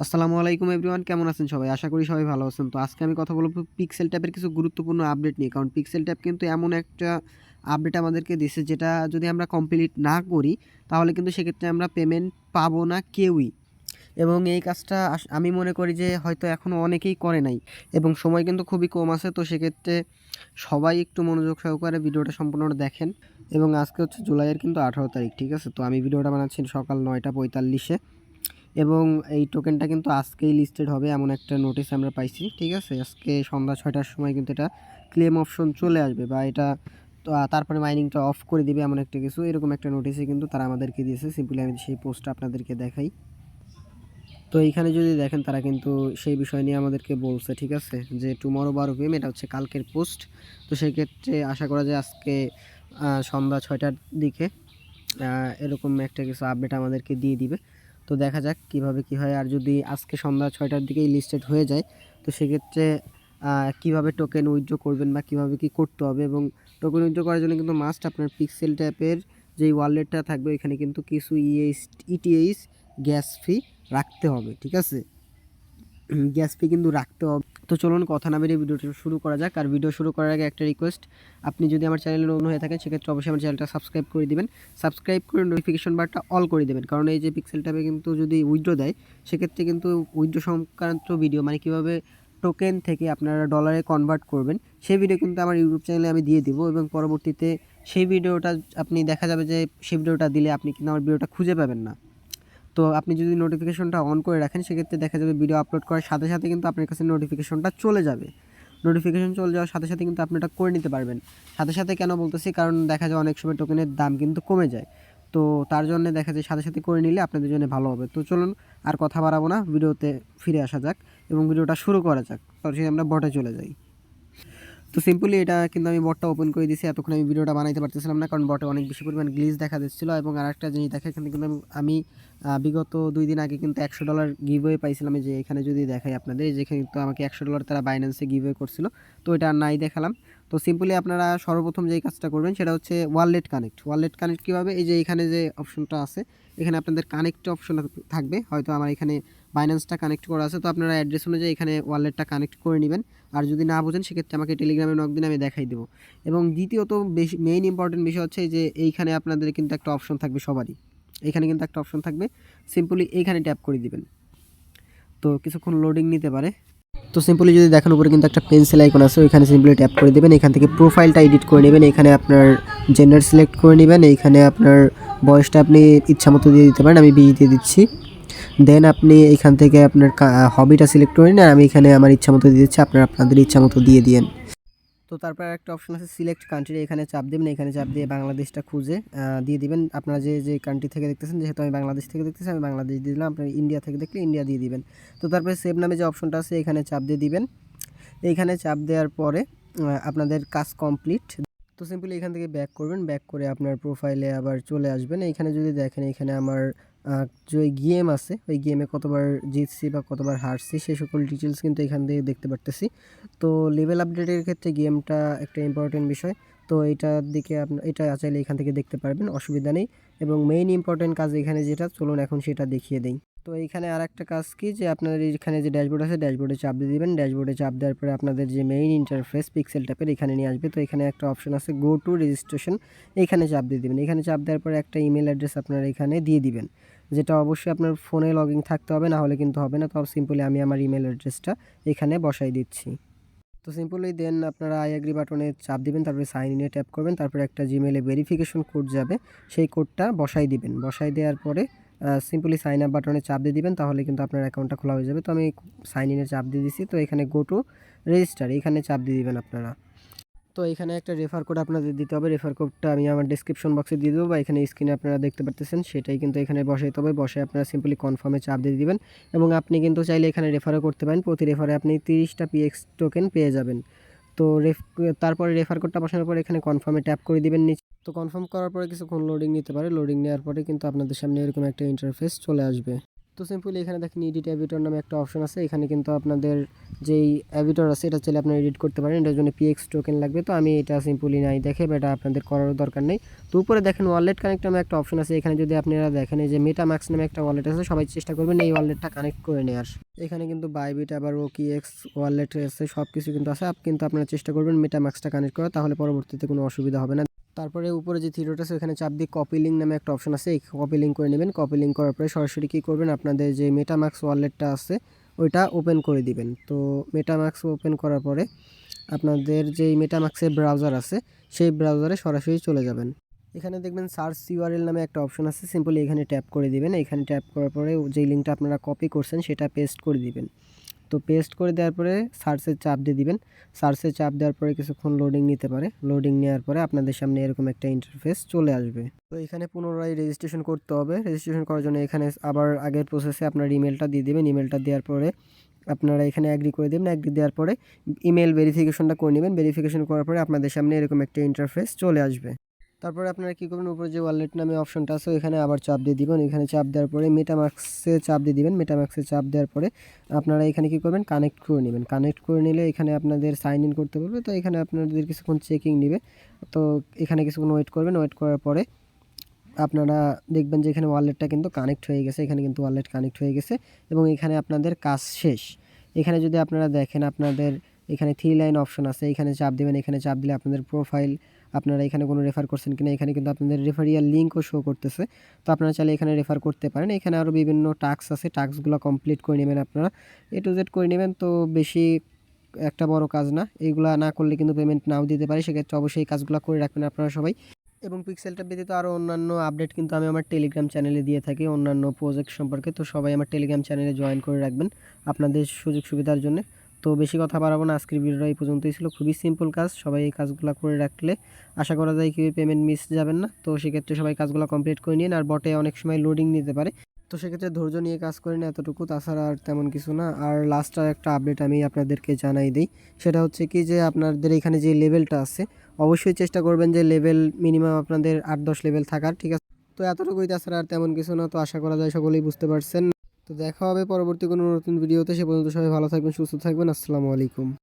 আসসালামু আলাইকুম এভরিওয়ান, কেমন আছেন সবাই? আশা করি সবাই ভালো আছেন। তো আজকে আমি কথা বলব পিক্সেল ট্যাপের কিছু গুরুত্বপূর্ণ আপডেট নিয়ে। কারণ পিক্সেল ট্যাপ কিন্তু এমন একটা আপডেট আমাদেরকে দিছে যেটা যদি আমরা কমপ্লিট না করি, তাহলে কিন্তু সেক্ষেত্রে আমরা পেমেন্ট পাবো না কেউই। এবং এই কাজটা আমি মনে করি যে হয়তো এখনও অনেকেই করে নাই এবং সময় কিন্তু খুবই কম আছে, তো সেক্ষেত্রে সবাই একটু মনোযোগ সহকারে ভিডিওটা সম্পূর্ণ দেখেন। এবং আজকে হচ্ছে জুলাইয়ের কিন্তু আঠারো তারিখ, ঠিক আছে? তো আমি ভিডিওটা বানাচ্ছি সকাল নয়টা পঁয়তাল্লিশে। এবং এই টোকেনটা কিন্তু আজকেই লিস্টেড হবে এমন একটা নোটিশ আমরা পাইছি, ঠিক আছে? আজকে সন্ধ্যা ছয়টার সময় কিন্তু এটা ক্লেম অপশন চলে আসবে বা এটা তারপরে মাইনিংটা অফ করে দিবে এমন একটা কিছু। এরকম একটা নোটিশে কিন্তু তারা আমাদেরকে দিয়েছে। সিম্পলি আমি সেই পোস্টটা আপনাদেরকে দেখাই। তো এইখানে যদি দেখেন তারা কিন্তু সেই বিষয় নিয়ে আমাদেরকে বলছে, ঠিক আছে? যে টুমরো বারো পিএম এটা হচ্ছে কালকের পোস্ট তো সেই ক্ষেত্রে আশা করা যায় আজকে সন্ধ্যা ছয়টার দিকে এরকম একটা কিছু আপডেট আমাদেরকে দিয়ে দিবে। তো দেখা যাক কীভাবে কি হয়। আর যদি আজকে সন্ধ্যা ছয়টার দিকেই লিস্টেড হয়ে যায়, তো সেক্ষেত্রে কীভাবে টোকেন উইথড্র করবেন বা কীভাবে কি করতে হবে? এবং টোকেন উইথড্র করার জন্য কিন্তু মাস্ট আপনার পিক্সেল ট্যাপের যেই ওয়ালেটটা থাকবে এখানে কিন্তু কিছু ইএস ইটিএইচ গ্যাস ফি রাখতে হবে, ঠিক আছে? গ্যাস ফি কিন্তু রাখতে হবে। তো চলুন কথা না বেরিয়ে ভিডিওটা শুরু করা যাক। আর ভিডিও শুরু করার আগে একটা রিকোয়েস্ট আপনি যদি আমার চ্যানেলে নতুন হয়ে থাকেন, সেক্ষেত্রে অবশ্যই আমার চ্যানেলটা সাবস্ক্রাইব করে দিবেন। সাবস্ক্রাইব করে নোটিফিকেশন বারটা অল করে দেবেন। কারণ এই যে পিক্সেল ট্যাবে কিন্তু যদি উইড্রো দেয়, সেক্ষেত্রে কিন্তু উইথড্র সংক্রান্ত ভিডিও মানে কীভাবে টোকেন থেকে আপনারা ডলারে কনভার্ট করবেন, সেই ভিডিও কিন্তু আমার ইউটিউব চ্যানেলে আমি দিয়ে দিব এবং পরবর্তীতে সেই ভিডিওটা আপনি দেখা যাবে যে সেই ভিডিওটা দিলে আপনি কিন্তু আমার ভিডিওটা খুঁজে পাবেন না। তো আপনি যদি নোটিফিকেশনটা অন করে রাখেন, সেক্ষেত্রে দেখা যাবে ভিডিও আপলোড করার সাথে সাথে কিন্তু আপনার কাছে নোটিফিকেশনটা চলে যাবে। নোটিফিকেশন চলে যাওয়ার সাথে সাথে কিন্তু আপনি এটা করে নিতে পারবেন। সাথে সাথে কেন বলতেছি? কারণ দেখা যায় অনেক সময় টোকেনের দাম কিন্তু কমে যায়। তো তার জন্য দেখা যায় সাথে সাথে করে নিলে আপনাদের জন্য ভালো হবে। তো চলুন, আর কথা বাড়াবো না। ভিডিওতে ফিরে আসা যাক এবং ভিডিওটা শুরু করা যাক। সরাসরি আমরা বটে চলে যাই। তো সিম্পলি এটা কিন্তু আমি বটটা ওপেন করে দিয়েছি, এতক্ষণ আমি ভিডিওটা বানাইতে পারতেছিলাম না, কারণ বটে অনেক বেশি পরিমাণ গ্লিজ দেখা দিচ্ছিল এবং আরেকটা জিনিস দেখা এখানে কিন্তু আমি- বিগত দুই দিন আগে কিন্তু একশো ডলার গিভওয়ে পাইছিলাম যে এখানে যদি দেখাই আপনাদের যেখানে কিন্তু আমাকে একশো ডলার তারা বাইন্যান্সে গিভওয়ে করছিল, তো এটা আর নাই দেখালাম। তো সিম্পলি আপনারা সর্বপ্রথম যেই কাজটা করবেন সেটা হচ্ছে ওয়ালেট কানেক্ট ওয়ালেট কানেক্ট কীভাবে, এই যে এখানে যে অপশনটা আছে, এখানে আপনাদের কানেক্ট অপশন থাকবে, হয়তো আমার এখানে বাইন্যান্সটা কানেক্ট করা আছে, তো আপনারা অ্যাড্রেস অনুযায়ী এখানে ওয়ালেটটা কানেক্ট করে নেবেন। আর যদি না বোঝেন, সেক্ষেত্রে আমাকে টেলিগ্রামে নক দিন আমি দেখাই দেবো। এবং দ্বিতীয়ত, বেশি মেইন ইম্পর্টেন্ট বিষয় হচ্ছে যে, এইখানে আপনাদের কিন্তু একটা অপশন থাকবে সবারই। এখানে কিন্তু একটা অপশন থাকবে। সিম্পলি এইখানে ট্যাপ করে দিবেন। তো কিছুক্ষণ লোডিং নিতে পারে। তো সিম্পলি যদি দেখেন, উপরে কিন্তু একটা পেন্সিল আইকন আছে, ওইখানে সিম্পলি ট্যাপ করে দেবেন। এখান থেকে প্রোফাইলটা এডিট করে নেবেন। এখানে আপনার জেন্ডার সিলেক্ট করে নেবেন। এইখানে আপনার বয়সটা আপনি ইচ্ছা মতো দিয়ে দিতে পারেন। আমি বিয়ে দিয়ে দিচ্ছি। দেন আপনি এখান থেকে আপনার হবিটা সিলেক্ট করে নিন। আমি এখানে আমার ইচ্ছা মতো দিয়ে দিচ্ছি আপনারা আপনাদের ইচ্ছা মতো দিয়ে দিন তো তারপর একটা অপশন আছে সিলেক্ট কান্ট্রি এখানে চাপ দেবেন, এখানে চাপ দিয়ে বাংলাদেশটা খুঁজে দিয়ে দিবেন। আপনারা যে যে কান্ট্রি থেকে দেখতেছেন, যেহেতু আমি বাংলাদেশ থেকে দেখতেছি, আমি বাংলাদেশ দিয়ে দিলাম, আপনার ইন্ডিয়া থেকে দেখলে ইন্ডিয়া দিয়ে দিবেন। তো তারপরে সেভ নামে যে অপশনটা আছে, এখানে চাপ দিয়ে দিবেন। এইখানে চাপ দেওয়ার পরে আপনাদের কাজ কমপ্লিট তো সিম্পলি এখান থেকে ব্যাক করবেন ব্যাক করে আপনার প্রোফাইলে আবার চলে আসবেন। এইখানে যদি দেখেন, এখানে আমার যে গেম আছে, ওই গেমে কতবার জিতছি বা কতবার হারছি সেই সকল ডিটেলস কিন্তু এখান থেকে দেখতে পারতেছি। তো লেভেল আপডেটের ক্ষেত্রে গেমটা একটা ইম্পর্টেন্ট বিষয়। তো এটার দিকে আপনার এটা চাইলে এখান থেকে দেখতে পারবেন, অসুবিধা নেই। এবং মেইন ইম্পর্টেন্ট কাজ এখানে যেটা, চলুন এখন সেটা দেখিয়ে দেই। তো এইখানে আর একটা কাজ কি যে আপনার এখানে যে ড্যাশবোর্ড আছে ড্যাশবোর্ডে চাপ দিয়ে দেবেন। ড্যাশবোর্ডে চাপ দেওয়ার পরে আপনাদের যে মেইন ইন্টারফেস পিক্সেল ট্যাপের এখানে নিয়ে আসবে। তো এখানে একটা অপশন আছে গো টু রেজিস্ট্রেশন এখানে চাপ দিয়ে দিবেন। এখানে চাপ দেওয়ার পরে একটা ইমেল অ্যাড্রেস আপনারা এখানে দিয়ে দিবেন। যেটা অবশ্যই আপনার ফোনে লগ থাকতে হবে, না হলে কিন্তু হবে না। তো সিম্পলি আমি আমার ইমেল অ্যাড্রেসটা এখানে বসাই দিচ্ছি। তো সিম্পলি দেন আপনারা আই অ্যাগ্রি বাটনে চাপ দিবেন, তারপরে সাইন ইনে ট্যাপ করবেন। তারপরে একটা জিমেলে ভেরিফিকেশন কোড যাবে, সেই কোডটা বসাই দিবেন। বসাই দেওয়ার পরে সিম্পলি সাইন আপ বাটনে চাপ দিয়ে দিবেন, তাহলে কিন্তু আপনার অ্যাকাউন্টটা খোলা হয়ে যাবে। তো আমি সাইন ইনে চাপ দিয়ে দিছি। তো এখানে গো টু রেজিস্টার এখানে চাপ দিয়ে দিবেন আপনারা। তো এখানে একটা রেফার কোড আপনাদের দিতে হবে। রেফার কোডটা আমি আমার ডিসক্রিপশন বক্সে দিয়ে দেবো বা এখানে স্ক্রিনে আপনারা দেখতে পারতেছেন, সেটাই কিন্তু এখানে বসাইতে হবে। বসে আপনারা সিম্পলি কনফার্মে চাপ দিয়ে দিবেন। এবং আপনি কিন্তু চাইলে এখানে রেফারও করতে পারেন। প্রতি রেফারে আপনি তিরিশটা পিএক্স টোকেন পেয়ে যাবেন। তো রেফ তারপরে রেফার কোডটা বসানোর পর এখানে কনফার্মে ট্যাপ করে দিবেন নিচে। তো কনফার্ম করার পরে কিছুক্ষণ লোডিং নিতে পারে। লোডিং নেওয়ার পরে কিন্তু আপনাদের সামনে এরকম একটা ইন্টারফেস চলে আসবে। তো সিম্পলি এখানে দেখেন এডিট অ্যাভিটর নামে একটা অপশন আছে। এখানে কিন্তু আপনাদের যেই অ্যাভিটর আছে, এটা চাইলে আপনারা এডিট করতে পারেন। এটার জন্য পিএক্স টোকেন লাগবে। তো আমি এটা সিম্পলি নাই দেখে বা এটা আপনাদের করারও দরকার নেই। তো উপরে দেখেন ওয়ালেট কানেক্ট নামে একটা অপশন আছে। এখানে যদি আপনারা দেখেন এই যে মেটামাক্স নামে একটা ওয়ালেট আছে, সবাই চেষ্টা করবেন এই ওয়ালেটটা কানেক্ট করে নেওয়ার এখানে কিন্তু বাইবিট আবার ওকি এক্স ওয়ালেট আছে সব কিছু কিন্তু আছে। কিন্তু আপনারা চেষ্টা করবেন মেটামাক্সটা কানেক্ট করা তাহলে পরবর্তীতে কোনো অসুবিধা হবে না। তারপরে উপরে যে থিরোটা আছে, ওখানে চাপ দিয়ে কপি লিঙ্ক নামে একটা অপশন আছে, এই কপি লিঙ্ক করে নেবেন। কপি লিঙ্ক করার পরে সরাসরি কী করবেন? আপনাদের যে মেটামাক্স ওয়ালেটটা আছে, ওইটা ওপেন করে দিবেন। তো মেটামাক্স ওপেন করার পরে আপনাদের যেই মেটামাক্সের ব্রাউজার আছে, সেই ব্রাউজারে সরাসরি চলে যাবেন। এখানে দেখবেন সার্চ ইউআরএল নামে একটা অপশন আছে সিম্পলি এখানে ট্যাপ করে দিবেন। এখানে ট্যাপ করার পরে যেই লিঙ্কটা আপনারা কপি করছেন, সেটা পেস্ট করে দিবেন। তো পেস্ট করে দেওয়ার পরে সার্চের চাপ দিয়ে দিবেন। সার্চে চাপ দেওয়ার পরে কিছুক্ষণ লোডিং নিতে পারে। লোডিং নেওয়ার পরে আপনাদের সামনে এরকম একটা ইন্টারফেস চলে আসবে। তো এখানে পুনরায় রেজিস্ট্রেশন করতে হবে। রেজিস্ট্রেশন করার জন্য এখানে আবার আগের প্রসেসে আপনার ইমেলটা দিয়ে দেবেন। ইমেলটা দেওয়ার পরে আপনারা এখানে অ্যাগ্রি করে দেবেন। অ্যাগ্রি দেওয়ার পরে ইমেল ভেরিফিকেশনটা করে নেবেন। ভেরিফিকেশন করার পরে আপনাদের সামনে এরকম একটা ইন্টারফেস চলে আসবে। তারপরে আপনারা কী করবেন? উপরে যে ওয়ালেট নামে অপশনটা আছে এখানে আবার চাপ দিয়ে দিবেন। এখানে চাপ দেওয়ার পরে মেটামাক্সে চাপ দিয়ে দিবেন। মেটামাক্সে চাপ দেওয়ার পরে আপনারা এখানে কী করবেন? কানেক্ট করে নেবেন। কানেক্ট করে নিলে এখানে আপনাদের সাইন ইন করতে বলবে। তো এখানে আপনাদের কিছুক্ষণ চেকিং নেবে। তো এখানে কিছুক্ষণ ওয়েট করবেন। ওয়েট করার পরে আপনারা দেখবেন যে এখানে ওয়ালেটটা কিন্তু কানেক্ট হয়ে গেছে। এখানে কিন্তু ওয়ালেট কানেক্ট হয়ে গেছে এবং এখানে আপনাদের কাজ শেষ। এখানে যদি আপনারা দেখেন, আপনাদের এখানে থ্রি লাইন অপশন আছে। এখানে চাপ দেবেন। এখানে চাপ দিলে আপনাদের প্রোফাইল আপনারা এখানে কোনো রেফার করছেন কিনা, এখানে কিন্তু আপনাদের রেফারিয়াল লিঙ্কও শো করতেছে। তো আপনারা চাইলে এখানে রেফার করতে পারেন। এখানে আরও বিভিন্ন টাস্ক আছে টাস্কগুলো কমপ্লিট করে নেবেন আপনারা। এ টু জেড করে নেবেন তো বেশি একটা বড় কাজ না। এইগুলা না করলে কিন্তু পেমেন্ট নাও দিতে পারে। সেক্ষেত্রে অবশ্যই কাজগুলো করে রাখবেন আপনারা সবাই। এবং পিক্সেলটা ব্যতীত আরও অন্যান্য আপডেট কিন্তু আমি আমার টেলিগ্রাম চ্যানেলে দিয়ে থাকি, অন্যান্য প্রজেক্ট সম্পর্কে। তো সবাই আমার টেলিগ্রাম চ্যানেলে জয়েন করে রাখবেন আপনাদের সুযোগ সুবিধার জন্য। তো বেশি কথা বাড়াবো না। আজকের ভিডিওটা এই পর্যন্তই ছিল। খুবই সিম্পল কাজ। সবাই এই কাজগুলো করে রাখলে আশা করা যায় কি পেমেন্ট মিস যাবেন না। তো সেক্ষেত্রে সবাই কাজগুলো কমপ্লিট করে নিন আর বটে অনেক সময় লোডিং নিতে পারে। তো সেক্ষেত্রে ধৈর্য নিয়ে কাজ করে করেন এতটুকু। তাছাড়া আর তেমন কিছু না। আর লাস্ট আর একটা আপডেট আমি আপনাদেরকে জানাই দিই। সেটা হচ্ছে কি যে আপনাদের এখানে যে লেভেলটা আছে, অবশ্যই চেষ্টা করবেন যে লেভেল মিনিমাম আপনাদের আট দশ লেভেল থাকার। ঠিক আছে? তো এতটুকুই। তাছাড়া আর তেমন কিছু না। তো আশা করা যায় সকলেই বুঝতে পারছেন। তো দেখা হবে পরবর্তী কোনো নতুন ভিডিওতে সে পর্যন্ত সবাই ভালো থাকবেন, সুস্থ থাকবেন। আসসালামু আলাইকুম।